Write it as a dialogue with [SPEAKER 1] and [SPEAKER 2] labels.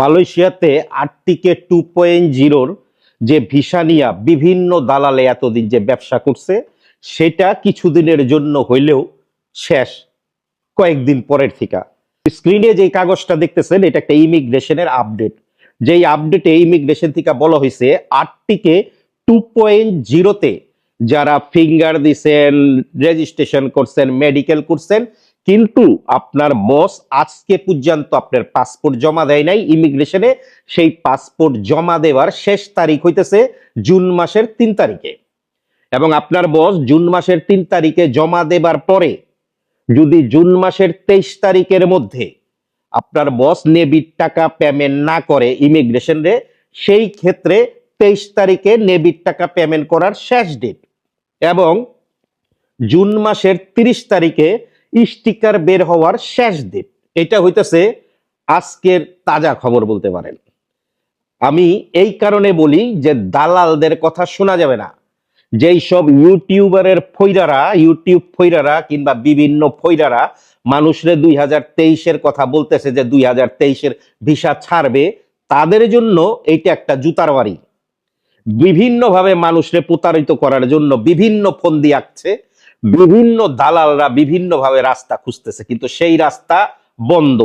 [SPEAKER 1] মালয়েশিয়াতে আর্টিকে two point জিরোর যে ভিসা নিয়া বিভিন্ন দালালে এতদিন যে ব্যবসা করছে, সেটা কিছুদিনের জন্য হইলেও শেষ কয়েকদিন পরের থেকে। স্ক্রিনে যে কাগজটা দেখতেছেন, এটা একটা ইমিগ্রেশনের আপডেট। যেই আপডেটে ইমিগ্রেশন থেকে বলা হয়েছে আটটিকে টু পয়েন্ট জিরোতে যারা ফিঙ্গার দিছেন, রেজিস্ট্রেশন করছেন, মেডিকেল করছেন কিন্তু আপনার বস আজকে পর্যন্ত আপনার পাসপোর্ট জমা দেয় নাই ইমিগ্রেশনে সেই পাসপোর্ট জমা দেওয়ার শেষ তারিখ হইতেছে জুন মাসের তিন তারিখে। এবং আপনার বস জুন মাসের তিন তারিখে জমা দেবার পরে যদি জুন মাসের তেইশ তারিখের মধ্যে আপনার বস নেবির টাকা পেমেন্ট না করে ইমিগ্রেশন সেই ক্ষেত্রে তেইশ তারিখে নেবির টাকা পেমেন্ট করার শেষ ডেট এবং জুন মাসের তিরিশ তারিখে স্টিকার বের হওয়ার শেষ ডেট এটা হইতেছে আজকের তাজা খবর বলতে পারেন। আমি এই কারণে বলি যে দালালদের কথা শোনা যাবে না। যেই সব ইউটিউবারের ফৈরারা ইউটিউব ফৈরারা কিংবা বিভিন্ন ফৈরারা মানুষরে দুই হাজার তেইশের কথা বলতেছে যে দুই হাজার তেইশের ভিসা ছাড়বে, তাদের জন্য এইটা একটা জুতার বাড়ি। বিভিন্নভাবে মানুষরে প্রতারিত করার জন্য বিভিন্ন ফন্দি আঁকছে। বিভিন্ন দালালরা বিভিন্নভাবে রাস্তা খুঁজতেছে কিন্তু সেই রাস্তা বন্ধ।